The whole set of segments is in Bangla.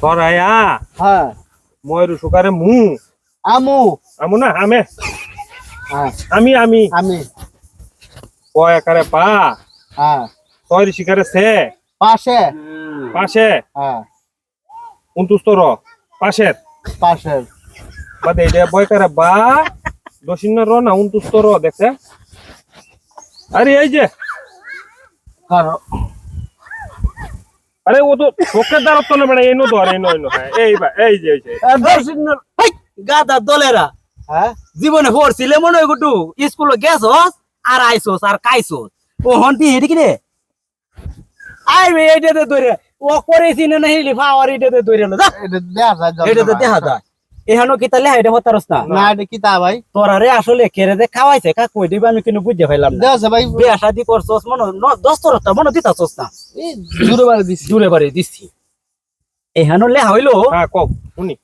সরাইয়া হ্যাঁ। ময়ূর সুকারে মু। আমু। আমু না হামে হ্যাঁ। আমি আমি। আমি। ক একারে পা। হ্যাঁ। ছয় শিকারে সে পাশে। পাশে। হ্যাঁ। উনতুস্তর পাশের পাশের বাদে এটা বয়কারে বা। দশিন্ন র না উনতুস্তর দেখছে। আরে এই যে। কারও আরে ও তো চোখের দ্বারত্ব না মানে এই নো ধর এই নয় হ্যাঁ এই বা এই যে এই যে গাদা দলেরা। হ্যাঁ জীবনে পড়ছিলে মনে হয় গুটু? স্কুলে গেছস আর আইসোস আর খাইছোস। ও হন্তি হেডি আই আইবে এইটাতে ধরে। ও করেছি না না হিলি ফাওয়ার এইটাতে ধরে না যা। দেখা যায় এইটাতে দেখা যায়। এখানো কি তাহলে এটা হতারস না? না এটা কি তা ভাই? তোরা রে আসলে কেড়ে দে খাওয়াইছে কা কই দিবা আমি কিন্তু বুঝতে পাইলাম না। দেওয়া ভাই। বিয়া শাদি করছস মনে দশ তোরটা মনে দিতাছস না। এই জুড়ে বাড়ি দিছি। জুড়ে বাড়ি দিচ্ছি এখানো লে হইল? হ্যাঁ কও শুনি।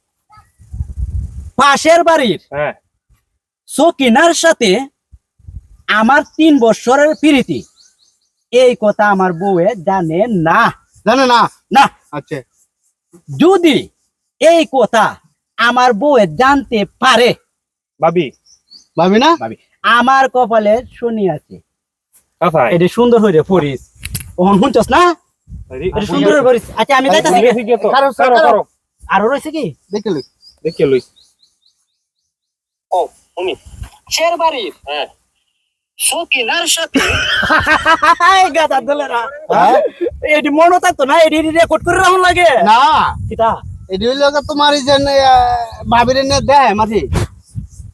পাশের বাড়ির হ্যাঁ। সকিনার সাথে আমার তিন বছরের প্রীতি। এই কথা আমার বউয়ে জানে না। জানে না। না। আচ্ছা। যদি এই কথা আমার বউয়ে জানতে পারে। ভাবি। ভাবি না? ভাবি। আমার কপালে শনি আছে। এটা সুন্দর হইরে পড়িস ওহন শুনছস না? সুন্দর হয়ে পড়িস আচ্ছা আমি যাইতাছি। গে। ঠিক আছে কারো- কারও কারো- কারও। আরও রয়েছে কি? দেখে লই। দেখে লই। ও শুনি। শের বাড়ির হ্যাঁ। সকিনার সাথে। গাদা দলেরা। হ্যাঁ? এটি মনে থাকতো না? এটি রেকর্ড করে রাখুন লাগে। না। কিতা? এটি হইল যে তোমার এই যে ভাবির নে দেয় মাঝি।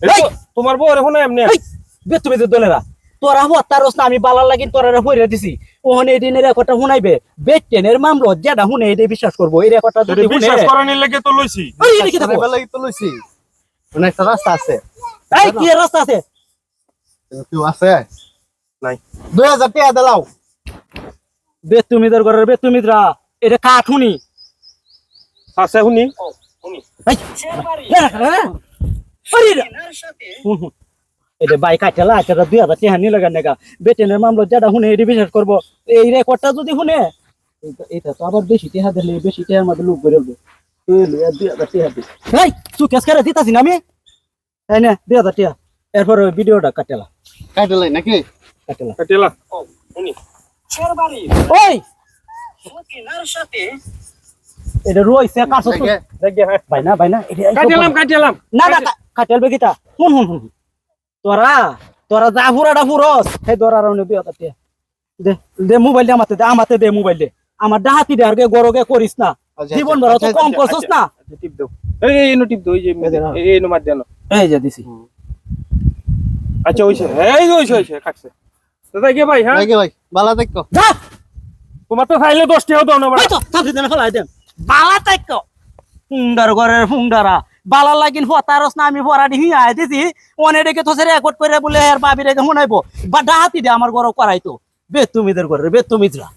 এই তো তোমার বউ রে শুনে এমনি এই, বে দলেরা তোরা হত্যারস না আমি বালার লাগি তোরা হইরে দিছি। ওহনে এই দিনের রেকর্ডটা শুনাইবে বেটেনের মামলা যেটা শুনে এটা বিশ্বাস করব এই রেকর্ডটা যদি বিশ্বাস করানির লাগে তো লইছি। ওই লাগি তো লইছি। মানে রাস্তা আছে। এই কি রাস্তা আছে? কেউ নাই। টাকা ঘরের এটা কাঠ শুনি আছে শুনি। এটা বাই কাটালা আচ্ছা দুই হাজার লাগান নেগা। বেটেনের মামলা যেটা শুনে এটি বিশ্বাস করব। এই রেকর্ডটা যদি শুনে এটা তো আবার বেশি টাকা দিলে বেশি টাকার মধ্যে লোক বেরোবে। এই লে, দুই হাজার করে দিতাছি না আমি? এই নে দুই হাজার এরপর ভিডিওটা কাটেলা কাটলাই নাকি? কাটেলা কাটিলা শুনি। ওই! এটা রইছে কাছে ভাই না ভাই না এটা কাটিলাম কাটিলাম না না কাটেল বেগিতা হুন হুন হুন তোরা তোরা যা ফুরাটা ফুরস সেই দরার দে দে মোবাইল দে আমাতে দে আমাতে দে মোবাইল দে। আমার ডাহাতি দে আর গে গরগে করিস না। আচ্ছা, জীবন আচ্ছা, ভরা তো আচ্ছা, কম আচ্ছা, করছস না। টিপ দাও। এই এই নো টিপ দাও এই যে এই নো মার দেন এই যে দিছি। আচ্ছা ওইছে এই ওইছে ওইছে কাটছে তো দেখে ভাই হ্যাঁ? দেখে ভাই ভালো দেখো। যা! তোমার তো খাইলে দশ টাকা দাও না তো থামছি দেন ফলাই দেন। বালা তাইক ফুংডার ঘরের লাগিন ফতারস না, আমি ভরা হি আই দিছি। অনে রেখে তো রেকর্ড করে বলে বাবি রেখে শুনাইবো বা ডাহাতি দে আমার ঘর করাইতো। বে তুমিদের ঘরের বে তুমিদরা